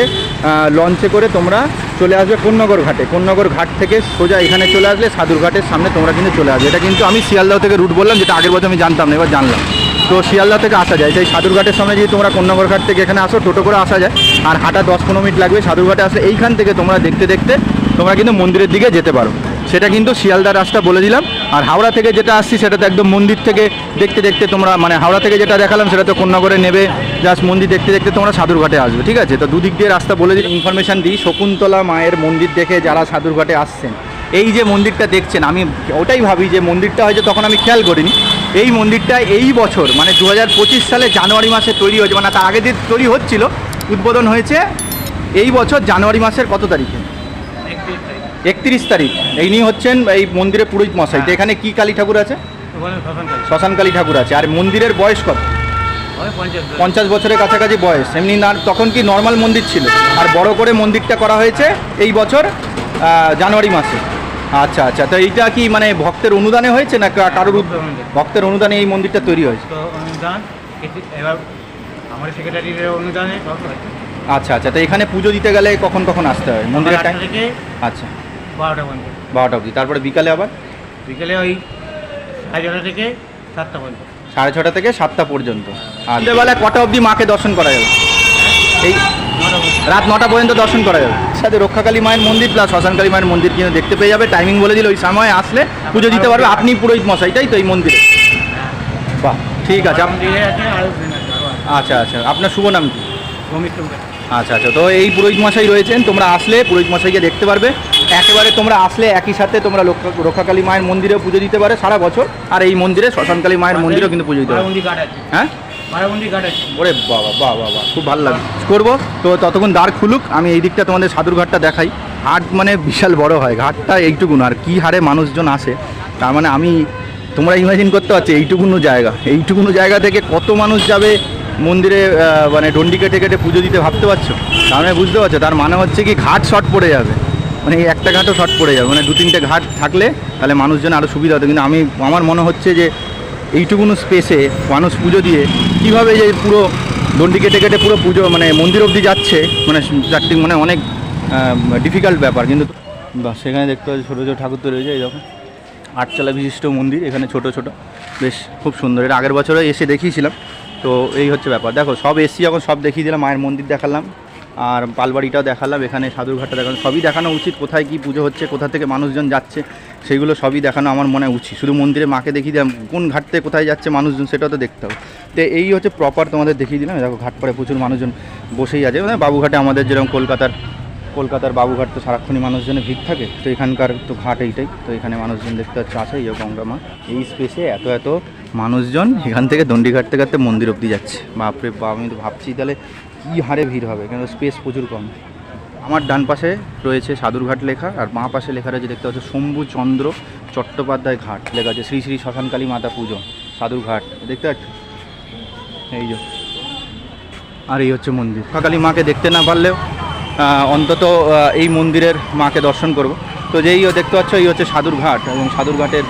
লঞ্চে করে তোমরা চলে আসবে কোন্নগর ঘাটে। কোন্নগর ঘাট থেকে সোজা এখানে চলে আসলে সাধুর ঘাটের সামনে তোমরা কিন্তু চলে আসবে। এটা কিন্তু আমি শিয়ালদাহ থেকে রুট বললাম, যেটা আগের বছর আমি জানতাম না, এবার জানলাম। তো শিয়ালদাহ থেকে আসা যায়। সেই সাদুরঘাটের সামনে যদি তোমরা কন্যাগর ঘাট থেকে এখানে আসো, টোটো করে আসা যায়। আর হাঁটা দশ পনেরো মিনিট লাগবে। সাধুরঘাটে আসলে এইখান থেকে তোমরা দেখতে দেখতে তোমরা কিন্তু মন্দিরের দিকে যেতে পারো। সেটা কিন্তু শিয়ালদা রাস্তা বলে দিলাম। আর হাওড়া থেকে যেটা আসছি, সেটা তো একদম মন্দির থেকে দেখতে দেখতে তোমরা মানে হাওড়া থেকে যেটা দেখালাম, সেটা তো কন্যাগরে নেবে। জাস্ট মন্দির দেখতে দেখতে তোমরা সাধুরঘাটে আসবে, ঠিক আছে? তো দুদিক দিয়ে রাস্তা বলে দিই ইনফরমেশন দিই। শকুন্তলা মায়ের মন্দির দেখে যারা সাদুরঘাটে আসছেন, এই যে মন্দিরটা দেখছেন, আমি ওটাই ভাবি যে মন্দিরটা হয়তো তখন আমি খেয়াল করিনি। এই মন্দিরটা এই বছর মানে দু হাজার পঁচিশ সালে জানুয়ারি মাসে তৈরি হয়েছে মানে তার আগে যে তৈরি হচ্ছিল, উদ্বোধন হয়েছে এই বছর জানুয়ারি মাসের কত তারিখে? একত্রিশ তারিখ। এই নিয়ে হচ্ছেন এই মন্দিরের পুরোহিত মশাই। তো এখানে কি কালী ঠাকুর আছে? শ্মশান কালী। ঠাকুর আছে। আর মন্দিরের বয়স কত? পঞ্চাশ বছরের কাছাকাছি বয়স। এমনি না তখন কি নর্মাল মন্দির ছিল? আর বড় করে মন্দিরটা করা হয়েছে এই বছর জানুয়ারি মাসে। আচ্ছা আচ্ছা। তো এইটা কি মানে ভক্তের অনুদানে হয়েছে না কারোর ভক্তের অনুদানে। এই মন্দিরটা তৈরি হয়েছে? তো অনুদান এটি- এবার আমার সেক্রেটারির অনুদানে আচ্ছা আচ্ছা। তো এখানে পুজো দিতে গেলে কখন কখন আসতে হয়? মন্দিরের টাইম আচ্ছা। বারোটা পর্যন্ত। বারোটা অবধি। তারপরে বিকালে আবার? বিকেলে ওই সাড়ে ছটা থেকে সাতটা পর্যন্ত। সাড়ে ছটা থেকে সাতটা পর্যন্ত। আর কটা অবধি মাকে দর্শন করা যাবে এই রাত নটা পর্যন্ত দর্শন করা যাবে সাথে রক্ষাকালী মায়ের মন্দির প্লাস শ্মশানকালী মায়ের মন্দির কিন্তু দেখতে পেয়ে যাবে। টাইমিং বলে দিল ওই সময় আসলে পুজো দিতে পারবে। আপনি পুরোহিত মশাই তাই তো এই মন্দিরে? বাহ ঠিক আছে। আচ্ছা আচ্ছা। আপনার শুভ নাম কি? আচ্ছা আচ্ছা। তো এই পুরোহিত মশাই রয়েছেন। তোমরা আসলে পুরোহিত মশাইকে দেখতে পারবে। একেবারে তোমরা আসলে একই সাথে তোমরা রক্ষাকালী মায়ের মন্দিরেও পুজো দিতে পারে সারা বছর। আর এই মন্দিরে শ্মশানকালী মায়ের মন্দিরেও কিন্তু পুজো দিতে পারে। হ্যাঁ? ওরে বাবা বাহ বাহ বাহ খুব ভালো লাগে করব? তো ততক্ষণ দ্বার খুলুক আমি এই দিকটা তোমাদের সাদুরঘাটটা দেখাই। হাট মানে বিশাল বড় হয় ঘাটটা এইটুকুন। আর কি হারে মানুষজন আসে তার মানে আমি তোমরা ইমাজিন করতে পারছ এইটুকুনো জায়গা। এইটুকুনো জায়গা থেকে কত মানুষ যাবে মন্দিরে মানে ডন্ডি কেটে কেটে পুজো দিতে ভাবতে পারছ? তার মানে বুঝতে পারছ তার মানে হচ্ছে কি ঘাট শর্ট পড়ে যাবে। মানে এই একটা ঘাটও শর্ট পড়ে যাবে। মানে দু তিনটে ঘাট থাকলে তাহলে মানুষজন আরও সুবিধা হতো। কিন্তু আমি, আমার মনে হচ্ছে যে এইটুকুনো স্পেসে মানুষ পুজো দিয়ে কীভাবে যে পুরো দণ্ডি কেটে কেটে পুরো পুজো মানে মন্দির অবধি যাচ্ছে মানে চারটি মানে অনেক ডিফিকাল্ট ব্যাপার। কিন্তু বা সেখানে দেখতে পাচ্ছি ছোটো ছোটো ঠাকুর তৈরি হয়েছে এই দেখো। আটচালা বিশিষ্ট মন্দির, এখানে ছোট ছোট। বেশ, খুব সুন্দর। এটা আগের বছরে এসে দেখিয়েছিলাম। তো এই হচ্ছে ব্যাপার। দেখো, সব এসছি যখন সব দেখিয়ে দিলাম। মায়ের মন্দির দেখালাম। আর পালবাড়িটাও দেখালাম, এখানে সাধুরঘাটটা দেখালাম। সবই দেখানো উচিত, কোথায় কি পুজো হচ্ছে, কোথা থেকে মানুষজন যাচ্ছে সেইগুলো সবই দেখানো আমার মনে উচিত। শুধু মন্দিরে মাকে দেখিয়ে দিলাম, কোন ঘাট থেকে কোথায় যাচ্ছে মানুষজন সেটাও তো দেখতে হবে। তো এই হচ্ছে প্রপার তোমাদের দেখিয়ে দিলাম, দেখো ঘাট পরে প্রচুর মানুষজন বসেই আছে। মানে বাবুঘাটে আমাদের যেরকম কলকাতার কলকাতার বাবুঘাট তো সারাক্ষণই মানুষজনের ভিড় থাকে, তো এখানকার তো ঘাট এইটাই। তো এখানে মানুষজন দেখতে পাচ্ছে আছে এই যে গঙ্গা মা, এই স্পেসে এত এত মানুষজন এখান থেকে দণ্ডিঘাট থেকে মন্দির অবধি যাচ্ছে। বাপরে বাপ, আমি তো ভাবছি তাহলে কী হারে ভিড় হবে, কেন স্পেস প্রচুর কম। আমার ডান পাশে রয়েছে সাধুরঘাট লেখা, আর বাঁ পাশে লেখা রয়েছে দেখতে পাচ্ছ শম্ভু চন্দ্র চট্টোপাধ্যায় ঘাট, লেখা আছে শ্রী শ্রী শ্মশানকালী মাতা পুজো সাধুরঘাট দেখতে পাচ্ছ? এই যে। আর এই হচ্ছে মন্দির। কালী মাকে দেখতে না পারলেও অন্তত এই মন্দিরের মাকে দর্শন করব। তো যেই দেখতে পাচ্ছ, এই হচ্ছে সাধুরঘাট এবং সাধুরঘাটের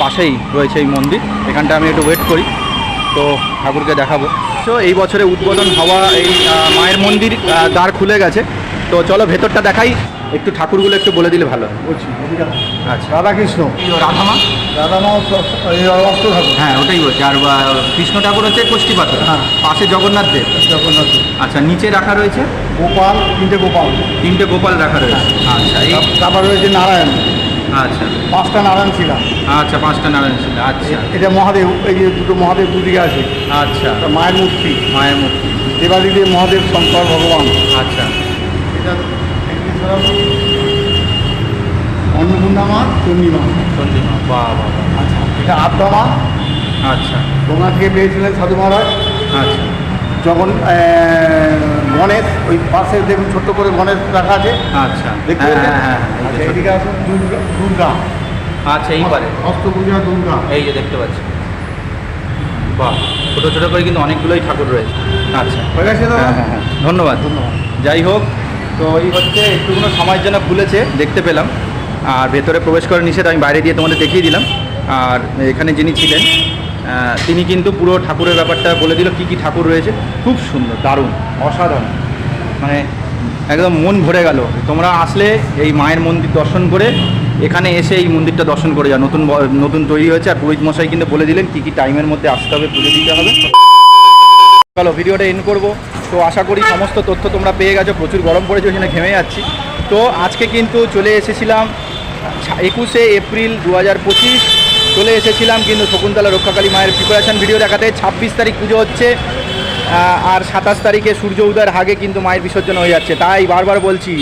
পাশেই রয়েছে এই মন্দির। এখানটা আমি একটু ওয়েট করি। তো ঠাকুরকে দেখাবো। তো এই বছরে উদ্বোধন হওয়া এই মায়ের মন্দির দ্বার খুলে গেছে। তো চলো ভেতরটা দেখাই। একটু ঠাকুরগুলো একটু বলে দিলে ভালো হয়। বলছি আচ্ছা। রাধাকৃষ্ণ। রাধামা। রাধামা এই অস্ত ঠাকুর হ্যাঁ ওটাই বলছি। আর কৃষ্ণ ঠাকুর হচ্ছে কষ্টি পাথর হ্যাঁ। পাশে জগন্নাথ দেব। জগন্নাথ আচ্ছা নিচে রাখা রয়েছে? গোপাল তিনটে গোপাল। তিনটে গোপাল রাখা রয়েছে। আচ্ছা এই তারপর রয়েছে নারায়ণ। আচ্ছা। পাঁচটা নারায়ণ ছিলাম আচ্ছা পাঁচটা নারায়ণ ছিল আচ্ছা। এটা মহাদেব এই যে দুটো মহাদেব দুদিকে আছে। আচ্ছা। মায়ের মূর্তি মায়ের মূর্তি। দেবাদিদেব মহাদেব শঙ্কর ভগবান। আচ্ছা। এটা অন্নপূর্ণা মা বাহ বাহ বাহ। আচ্ছা এটা আদ্যা মা। আচ্ছা। গঙ্গা থেকে পেয়েছিলেন সাধু মহারাজ। আচ্ছা। যখন গণেশ ওই পাশে দেখুন ছোট্ট করে গণেশ রাখা আছে। আচ্ছা। দেখতে হ্যাঁ হ্যাঁ হ্যাঁ আচ্ছা এদিকে আসুন দুর্গা আচ্ছা এই পারে অষ্টপূজা দুর্গা। এই যে দেখতে পাচ্ছি। বাহ ছোটো ছোটো করে কিন্তু অনেকগুলোই ঠাকুর রয়েছে। আচ্ছা। হয়ে গেছে হ্যাঁ হ্যাঁ হ্যাঁ ধন্যবাদ। ধন্যবাদ। যাই হোক তো এই হচ্ছে একটুকুনো সময়ের জন্য খুলেছে দেখতে পেলাম। আর ভেতরে প্রবেশ করে নিষেধ আমি বাইরে দিয়ে তোমাদের দেখিয়ে দিলাম। আর এখানে যিনি ছিলেন তিনি কিন্তু পুরো ঠাকুরের ব্যাপারটা বলে দিল, কী কী ঠাকুর রয়েছে। খুব সুন্দর, দারুণ, অসাধারণ। মানে একদম মন ভরে গেল। তোমরা আসলে এই মায়ের মন্দির দর্শন করে এখানে এসে এই মন্দিরটা দর্শন করে যাও। নতুন নতুন তৈরি হয়েছে, আর পুরোহিত মশাই কিন্তু বলে দিলেন কী কী টাইমের মধ্যে আসতে হবে, পুজো দিতে হবে। চলো, ভিডিওটা এন্ড করব। তো আশা করি সমস্ত তথ্য তোমরা পেয়ে গেছো। প্রচুর গরম পড়েছে, ওই জন্য ঘেমে যাচ্ছি। তো আজকে কিন্তু চলে এসেছিলাম একুশে এপ্রিল দু হাজার পঁচিশ। চলে এসেছিলাম কিন্তু শকুন্তলা রক্ষাকালী মায়ের প্রিপারেশান ভিডিও দেখাতে। ছাব্বিশ তারিখ পুজো হচ্ছে আর সাতাশ তারিখে সূর্য উদয়ের আগে কিন্তু মায়ের বিসর্জন হয়ে যাচ্ছে। তাই বারবার বলছি,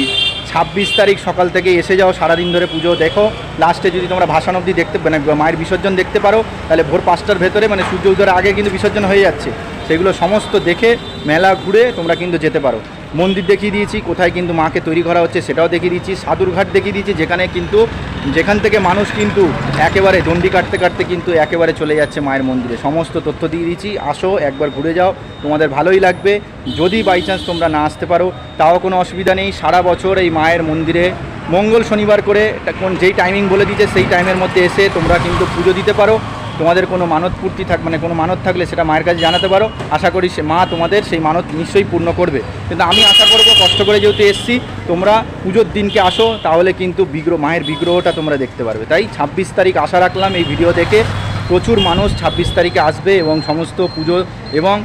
ছাব্বিশ তারিখ সকাল থেকে এসে যাও, সারাদিন ধরে পুজো দেখো। লাস্টে যদি তোমরা ভাসান অবধি দেখতে মানে মায়ের বিসর্জন দেখতে পারো, তাহলে ভোর পাঁচটার ভেতরে মানে সূর্য উদয়ের আগে কিন্তু বিসর্জন হয়ে যাচ্ছে। সেগুলো সমস্ত দেখে, মেলা ঘুরে তোমরা কিন্তু যেতে পারো। মন্দির দেখিয়ে দিয়েছি, কোথায় কিন্তু মাকে তৈরি করা হচ্ছে সেটাও দেখিয়ে দিয়েছি সাদুরঘাট দেখিয়ে দিয়েছি, যেখানে কিন্তু, যেখান থেকে মানুষ কিন্তু একেবারে দণ্ডি কাটতে কাটতে কিন্তু একেবারে চলে যাচ্ছে মায়ের মন্দিরে। সমস্ত তথ্য দিয়ে দিয়েছি আসো, একবার ঘুরে যাও, তোমাদের ভালোই লাগবে। যদি বাই চান্স তোমরা না আসতে পারো, তাও কোনো অসুবিধা নেই, সারা বছর এই মায়ের মন্দিরে মঙ্গল শনিবার করে এটা কোন যেই টাইমিং বলে দিয়েছে, সেই টাইমের মধ্যে এসে তোমরা কিন্তু পুজো দিতে পারো। তোমাদের কোনো মানত পূর্তি থাক মানে কোনো মানত থাকলে সেটা মায়ের কাছে জানাতে পারো। আশা করি সে, মা তোমাদের সেই মানত নিশ্চয়ই পূর্ণ করবে। কিন্তু আমি আশা করব, কষ্ট করে যেহেতু এসছি, তোমরা পুজোর দিনকে আসো, তাহলে কিন্তু বিগ্রহ মায়ের বিগ্রহটা তোমরা দেখতে পারবে। তাই ছাব্বিশ তারিখ আশা রাখলাম এই ভিডিও দেখে প্রচুর মানুষ ছাব্বিশ তারিখে আসবে এবং সমস্ত পুজো এবং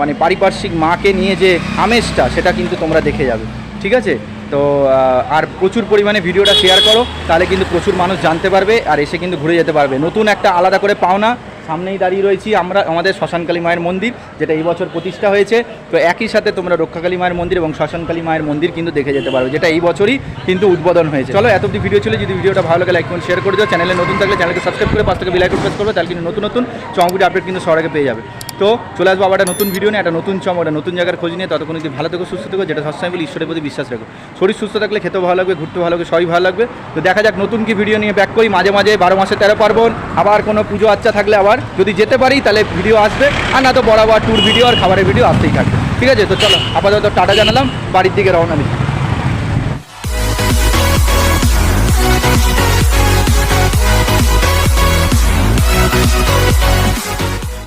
মানে পারিপার্শ্বিক মাকে নিয়ে যে আমেজটা, সেটা কিন্তু তোমরা দেখে যাবে। ঠিক আছে? তো আর প্রচুর পরিমাণে ভিডিওটা শেয়ার করো, তাহলে কিন্তু প্রচুর মানুষ জানতে পারবে আর এসে কিন্তু ঘুরে যেতে পারবে। নতুন একটা আলাদা করে পাওনা, সামনেই দাঁড়িয়ে রয়েছি আমরা, আমাদের শ্মশানকালী মায়ের মন্দির, যেটা এই বছর প্রতিষ্ঠা হয়েছে। তো একই সাথে তোমরা রক্ষাকালী মায়ের মন্দির এবং শ্মশানকালী মায়ের মন্দির কিন্তু দেখে যেতে পারবে, যেটা এই বছরই কিন্তু উদ্বোধন হয়েছে। চলো, এত ভিডিও ছিল, যদি ভিডিওটা ভালো লাগে লাইক করুন শেয়ার করে দিও। চ্যানেলে নতুন থাকলে চ্যানেলকে সাবস্ক্রাইব করে পাঁচ থেকে বেলাইকন প্রেস করবে, তাহলে কিন্তু নতুন নতুন চমকুটি আপডেট কিন্তু সবার পেয়ে যাবে। তো চলে আসব আবার একটা নতুন ভিডিও নিয়ে, একটা নতুন চম একটা নতুন জায়গার খোঁজ নিয়ে। ততক্ষণ যদি ভালো থেকো, সুস্থ থেকো, যেটা সবসময় বলি, ঈশ্বরের প্রতি বিশ্বাস রাখো। শরীর সুস্থ থাকলে খেতেও ভালো লাগবে ঘুরতে ভালো লাগবে, সবই ভালো লাগবে। তো দেখা যাক নতুন কি ভিডিও নিয়ে ব্যাক করি। মাঝে মাঝে বারো মাসে তেরো পার্বণ, আবার কোনো পুজো আচ্ছা থাকলে আবার যদি যেতে পারি, তাহলে ভিডিও আসবে। আর না তো বরাবর ট্যুর ভিডিও আর খাবারের ভিডিও আসতেই থাকবে। ঠিক আছে? তো চলো, আপাতত টাটা জানালাম, বাড়ির দিকে রওনা দিচ্ছি।